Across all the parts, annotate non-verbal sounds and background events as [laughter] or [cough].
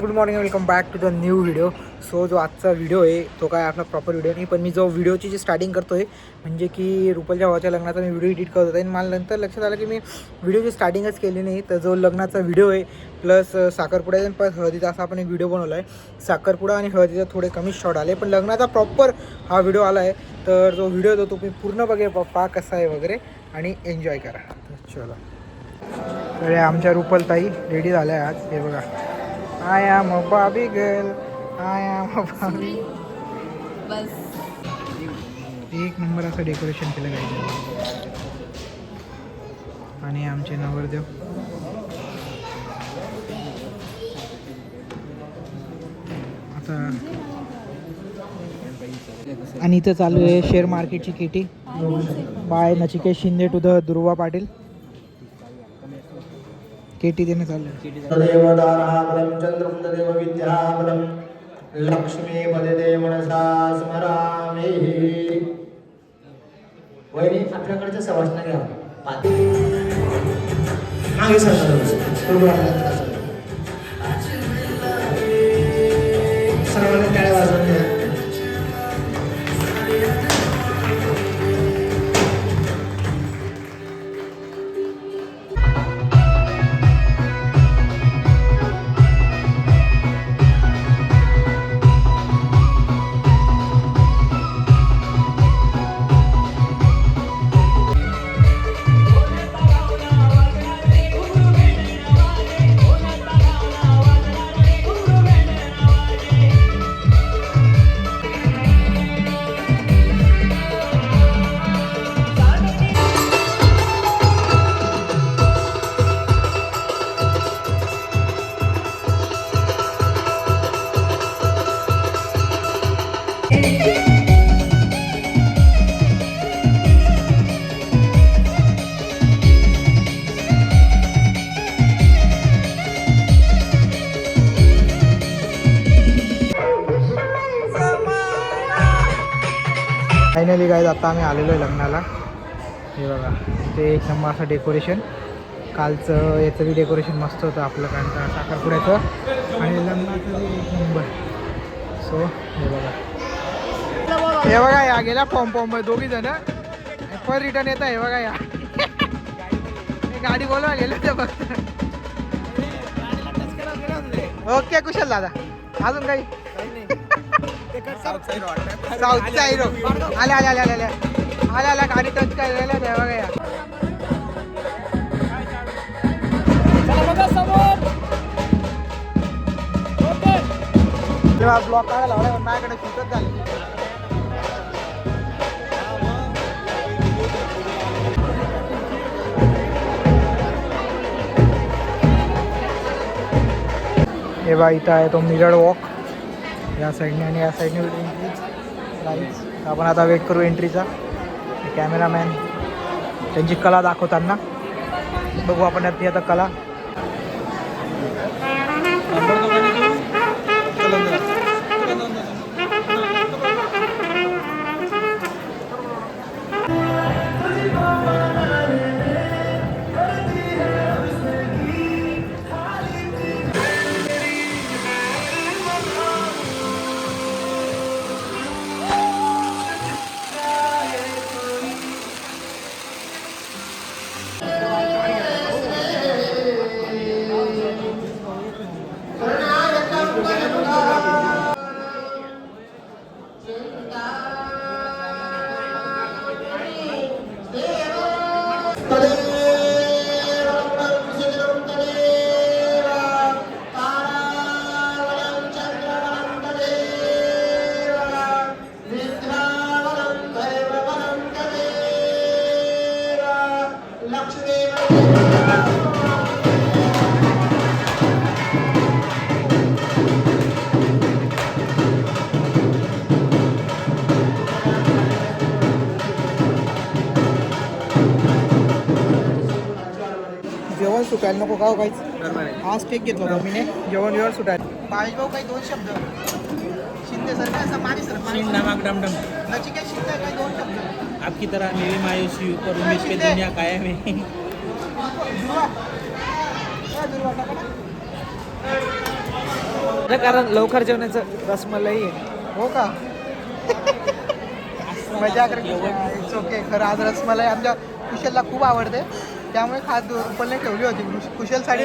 Good morning welcome back to the new video so जो आजचा video आहे तो काय आपला प्रॉपर व्हिडिओ नाही पण मी जो व्हिडिओची जी स्टार्टिंग करतो आहे म्हणजे की रुपलच्या भावाच्या लग्नाचा मी व्हिडिओ एडिट करत होता. आणि मला नंतर लक्षात आलं की मी व्हिडिओची स्टार्टिंगच केली नाही तर जो लग्नाचा व्हिडिओ आहे प्लस साखरपुड्याचा आणि प्लस हळदीचा असा आपण एक व्हिडिओ बनवला आहे साखरपुडा आणि हळदीचा थोडे कमी शॉट आले पण लग्नाचा प्रॉपर हा व्हिडिओ आला आहे तर जो व्हिडिओ तो तुम्ही पूर्ण बघे पा कसा आहे वगैरे आणि एन्जॉय करा. चला. तर आमच्या आमच्या रुपलताई रेडी झाल्या आज. हे बघा. आय एम अ बाबी गर्ल आय एम अ बाबी बस. एक नंबर असं डेकोरेशन केलं पाहिजे आणि आमचे नवरदेव. आता आणि इथं चालू आहे शेअर मार्केटची Katy. By Nachiket Shinde to the Durva Patil. Katy देणं चालू आहे तदेव दाराबलं चन्द्रं तदेव लक्ष्मी पदे मनसा स्मरामि वहिनी आपल्याकडच्या सवासना घ्या. पाठी मागे सरकार सर्वांना टाळ्या फायनली काय आता आम्ही आलेलो आहे लग्नाला. हे बघा ते एक नंबर असं डेकोरेशन कालचं याचं बी डेकोरेशन मस्त होतं आपलं कारण का साखरपुड्याचं. आणि लग्नाचं एक नंबर. सो हे बघा. हे बघा या गेल्या पॉम पॉम दोघी जण. पर रिटर्न येत आहे बघा या. [laughs] गाडी बोलवा गेलं ते बघ. ओके कुशल दादा. अजून काही? साऊथचा हिरो आले आले आले आले आले आले आले गाडी टच काय झालं ते बघा या जेव्हा ब्लॉक काढायला लावला माझ्याकडे शूटच झाली हे बा इथं आहे तो मिरड वॉक. या साईडने आणि या साईडने एंट्री आपण आता वेट करू एंट्रीचा कॅमेरामॅन त्यांची कला दाखवताना. बघू आपण यातली आता कला. का काहीच हा स्टेक घेतला होता मी. जेवण जेवण सुटायला बाळेश भाऊ काही दोन शब्द? शिंदे सर काय असं माने सर? नचिकेत शिंदे काही दोन शब्द? आपकी तरह मैं भी मायूसी हूँ पर उम्मीद पे दुनिया कायम है. कारण लवकर जेवणाचं रसमलाई आहे. हो का? मजा इट्स ओके खरं आज रसमलाई आमच्या कुशलला खूप आवडते. त्यामुळे खास रुपलने ठेवली होती. कुश- कुशलसाठी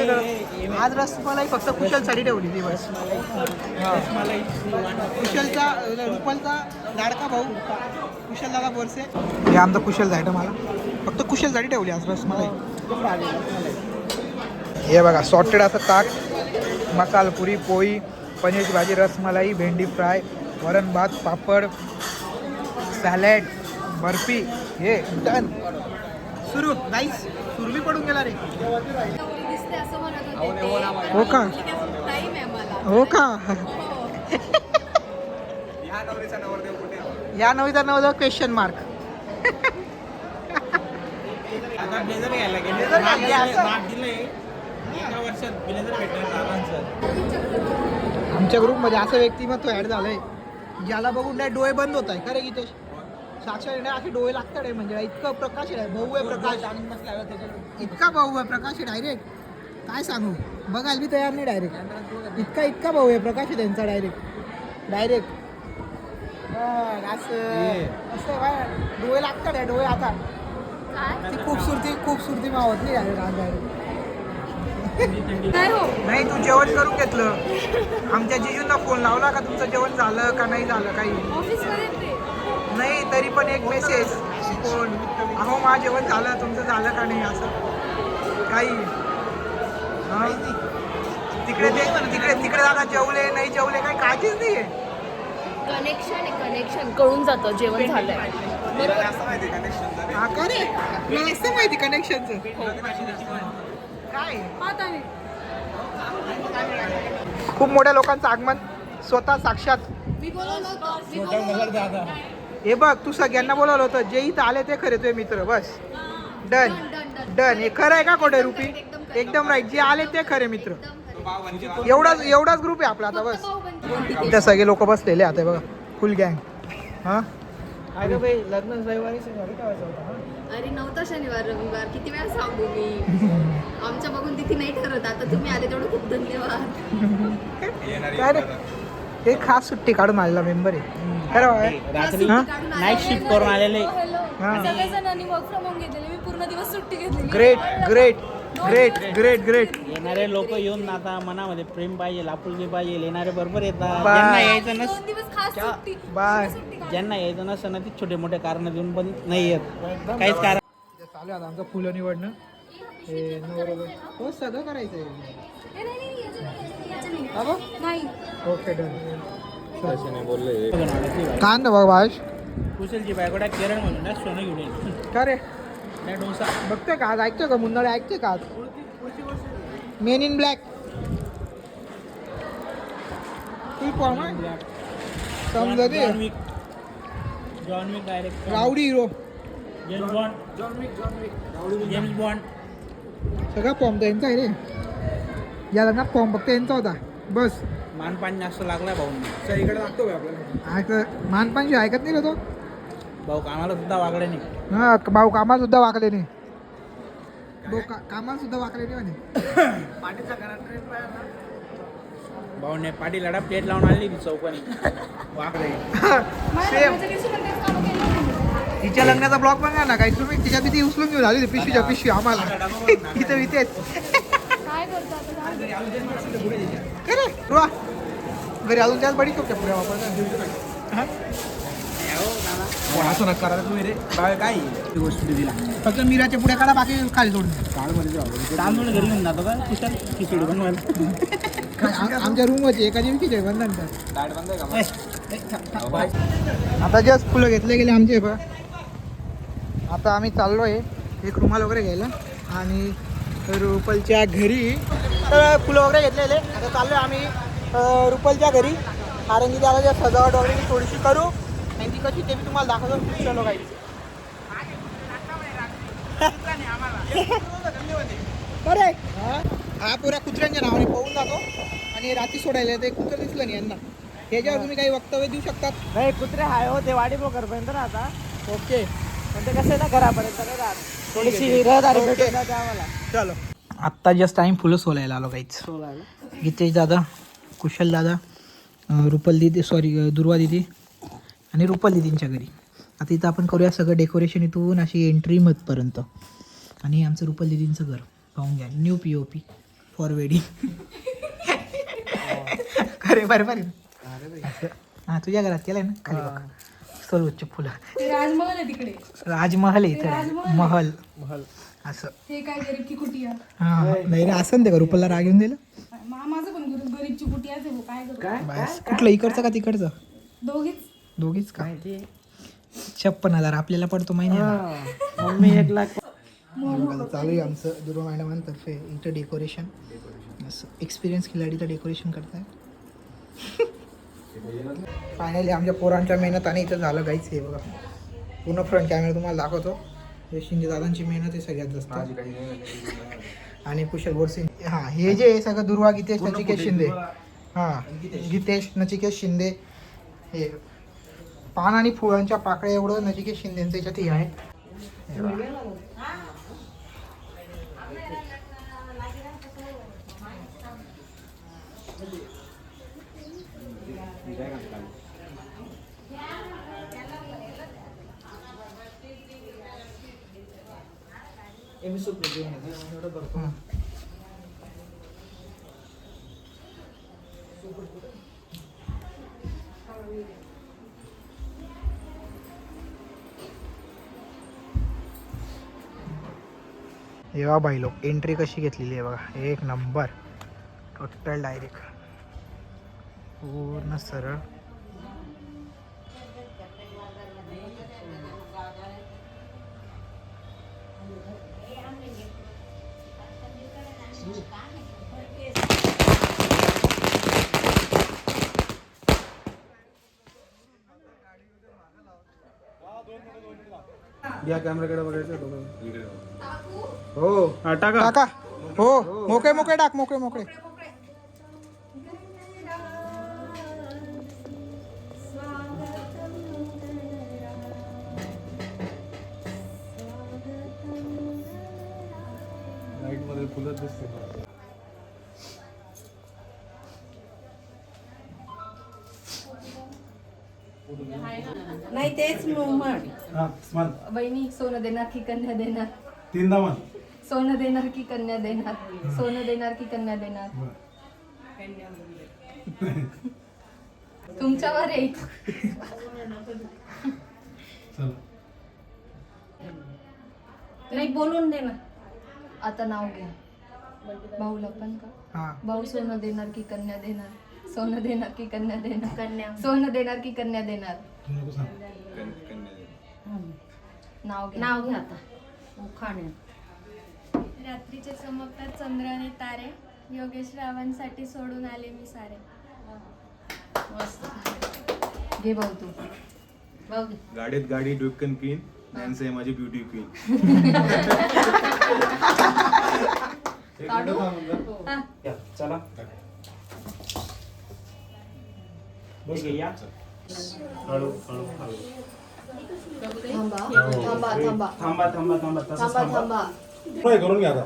आज रसमलाई फक्त कुशल साडी ठेवली ती बस. कुशलचा रुपलचा लाडका भाऊ. कुशल दादा बोरसे. हे आमचा कुशल जायचं मला. फक्त कुशल साडी ठेवली आज रसमलाई हे बघा सॉर्टेड असं ताक मसाल पुरी पोळी पनीरची भाजी रसमलाई भेंडी फ्राय वरण भात पापड सॅलड बर्फी हे डन. सुरू. नाईस सुरभी पडून गेला रे. दिसते असं म्हणत होते ते. हो का? टाइम आहे मला. हो का. या नवीचा नवदा क्वेश्चन मार्क आमच्या ग्रुपमध्ये असं व्यक्तिमत्व ॲड झालंय. ज्याला बघून नाही डोळे बंद होत आहे. खरे गीतेश नाही असे डोळे लागतात आहे म्हणजे इतकं प्रकाश आहे. भव्य प्रकाश. इतका भव्य प्रकाश आहे डायरेक्ट काय सांगू? बघायला बी तयार नाही डायरेक्ट इतका इतका भव्य प्रकाश आहे त्यांचा डायरेक्ट डायरेक्ट असं काय? डोळे लागतात आहे डोळे आता. काय? ती खूपसुरती खूपसुरती मावत नाही डायरेक्ट आज डायरेक्ट नाही हो. नाही तू जेवण करून घेतलं. आमच्या जिजूंना फोन लावला का तुमचं जेवण झालं का नाही झालं काही? नाही तरी पण एक मेसेज फोन अहो मा जेवण झालं तुमचं झालं का नाही असं? काही. हा? तिकडे ते तिकडे तिकडे दादा जेवले नाही जेवले काही काळजीच नाही आहे कनेक्शन कनेक्शन कळून जातं जेवण झालंय. बरोबर? हा का रे? तुला असं माहिती कनेक्शनचं काय पाहता मी खूप मोठ्या लोकांचं आगमन स्वतः साक्षात. मी बोलवलं होतं मी बोलवलं होतं. हे बघ तू सगळ्यांना बोलावलं होतं. जे इथं आले ते खरे तुझे मित्र. बस. Done Done, done, done. Done हे खरं आहे का खोटं रुपी? एकदम राईट जे आले ते खरे मित्र. एवढाच एवढाच ग्रुप आहे आपला आता बस. इथं सगळे लोक बसलेले आता हे बघा. फुल गँग हा? अरे भाई लग्न रविवारी अरे नव्हता शनिवार रविवार. किती वेळा सांगू मी? [laughs] आमच्या बघून तिथे नाही ठरत आता तुम्ही आले तेवढं खूप धन्यवाद. [laughs] हे खास सुट्टी काढून आलेला मेंबर आहे. खरं रात्री हा? नाईट शिफ्ट करून आलेले. हा. सगळे जणांनी वर्क फ्रॉम होम घेतलेले. मी पूर्ण दिवस सुट्टी घेतलेली. Great great great great great येणारे लोक येऊन आता मनामध्ये प्रेम पाहिजे आपुलकी पाहिजे येणारे बरोबर येतात. बाय. ज्यांना यायचं नस दोन दिवस खास सुट्टी. बाय. सुट्टी. ज्यांना यायचं नसतं ना ती छोटे मोठे कारण देऊन पण नाही येत. काहीच कारण चालू आहे आता आमचं फुलं निवडणं. हे हो सगळं करायचं आहे ए, नाही, नाही, याचं नाही, याचं नाही. बघ? नाही. ओके डन कुशलची कांदा बघ भाष बायकोड्या केरळ म्हणून ना सोनं घेऊन येईल का रे? त्या डोसा. बघतोय का आज? ऐकतोय का मुन्नाळे ऐकतोय का आज? Men in black full form आहे समजा ते? John Wick John Wick direct rowdy hero James Bond John Wick John Wick James Bond सगळा फॉर्म त्यांचा आहे रे. या लग्नात फॉर्म फक्त यांचा होता. बस. मानपान जास्त लागलाय भाऊंनी इकडे लागतो आपल्याला? ऐक मानपानशी ऐकत नाही का तो. भाऊ कामाला सुद्धा वागडे नाही. हा भाऊ कामाला सुद्धा वाकले नाही. भाऊ का कामाला सुद्धा वाकले नाही म्हणे. भाऊने पाठी लढा प्लेट लावून आली ती चौकानी. वाकडे सेम माझ्या दिवशी पण तेच कामं केलं होतं. तिच्या लग्नाचा ब्लॉग बघा ना काही तुम्ही तिच्या भीती उचलून घेऊन आली पिशवीच्या पिशवी आम्हाला. इथं इथेच. काय करतो आता? जाऊ दे. घरी अजून त्याच बडी चोक्या पुढे वापर असं नका करा तुम्ही रे? काय काय गोष्ट दिला. फक्त मिराच्या पुढे काढा बाकी खाली सोडून तांदूळ घरी घेऊन जातो का? किचन खिचडी बनवायला आमच्या रूम होती एका दिवशी आहे बंधन काय आता जस्ट फुलं घेतले गेले आमचे बघ. आता आम्ही चाललो आहे एक रुमाल वगैरे घ्यायला. आणि रुपलच्या घरी तर फुलं वगैरे घेतलेले. आता चाललो आहे आम्ही. रुपलच्या घरी. कारण की त्याला जे सजावट वगैरे मी थोडीशी करू. आणि ती कशी ते मी तुम्हाला दाखवतो. चलो काही बरे हा पुऱ्या कुत्र्यांच्या नावाने पळून जातो आणि रात्री सोडायला ते कुत्रं दिसलं नाही यांना. ह्याच्यावर तुम्ही काही वक्तव्य देऊ शकतात? नाही कुत्रे हाय हो ते वाडी पोकरपर्यंत राहता ओके. पण ते कसं आहे ना घरापर्यंत नाही राहत. थोडीशी रहदारी ओके. भेटून जाते आम्हाला. चलो. आत्ता जस्ट टाइम फुलं सोलायला आलो काहीच सोलायला. गीतेश दादा कुशल दादा रुपल दिदी सॉरी दुर्वा दिदी आणि रुपल दिदींच्या घरी. आता इथं आपण करूया सगळं डेकोरेशन इथून अशी एंट्री मधपर्यंत. आणि आमचं रुपल दिदींचं घर. पाहून घ्या. New P O P for wedding अरे बरे बरे. हां तुझ्या घरात केलंय ना? खाली बघ. सर्वोच्च फुलं. राजमहल आहे तिकडे. राजमहल आहे इथे. महल. महल. असं. ते काय हा नाही रे असं ना ते का रुपलला राग येऊन दिलं? मा- माझं पण गरीब गरीबची कुटी आहे भाऊ, काय करू? बस. कुठलं इकडचं का तिकडचं? दोघीच. दोघीच का? छप्पन हजार आपल्याला पडतो महिन्याला. मम्मी एक लाख बघा, चालू आहे आमचं दुर्वा मॅडमांतर्फे इथं डेकोरेशन असं. एक्सपिरियन्स खिलाडीचं डेकोरेशन करताय. फायनली आमच्या पोरांच्या मेहनत आणि इथं झालं काहीच हे बघा. पूर्ण फ्रंट कॅमेरा तुम्हाला दाखवतो. हे शिंदे दादांची मेहनत आहे सगळ्यात जास्त. आणि कुशल बोरसे. हां हे जे आहे सगळं दुर्वा गीतेश नचिकेत शिंदे. हां गीतेश नचिकेत शिंदे. हे पान आणि फुलांच्या पाकळ्या एवढं नचिकेत शिंदेचं याच्यात हे आहे. हे बाई लोक. एंट्री कशी घेतलेली आहे बघा. एक नंबर टोटल डायरेक्ट पूर्ण सरळ. या कॅमेराकडे बघायचं हो. टाका. टाका. हो. मोकळे मोकळे टाक. मोकळे मोकळे. नाही तेच म्हण. हा मान बहिणी सोनं देणार की कन्या देणार? तीनदा मान सोनं देणार की कन्या देणार? सोनं देणार की कन्या देणार? तुमच्यावर आहे. चल. नाही बोलून दे ना. आता नाव घ्या. भाऊला पण का? हा. भाऊ सोनं देणार की कन्या देणार? सोनं देणार की कन्या देणार? कन्या. सोनं देणार की कन्या देणार? तू नको सांग नाव घ्या. नाव घ्या आता. खाण्यात रात्रीचे चमकतात चंद्र आणि तारे. योगेश रावांसाठी सोडून आले मी सारे. घे भाऊ तू. भाऊ घे. गाडीत गाडी डुक्कन क्वीन नॅन्सी आहे माझी [laughs] ब्युटी क्वीन काढू? चला. या हळू हळू हळू थांबा थांबा थांबा थांबा थांबा थांबा तसंच थांबा थांबा ट्राय करून घ्या आता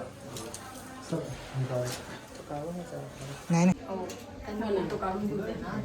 नाही नाही हो त्यांना फोटो काढून घेऊ दे ना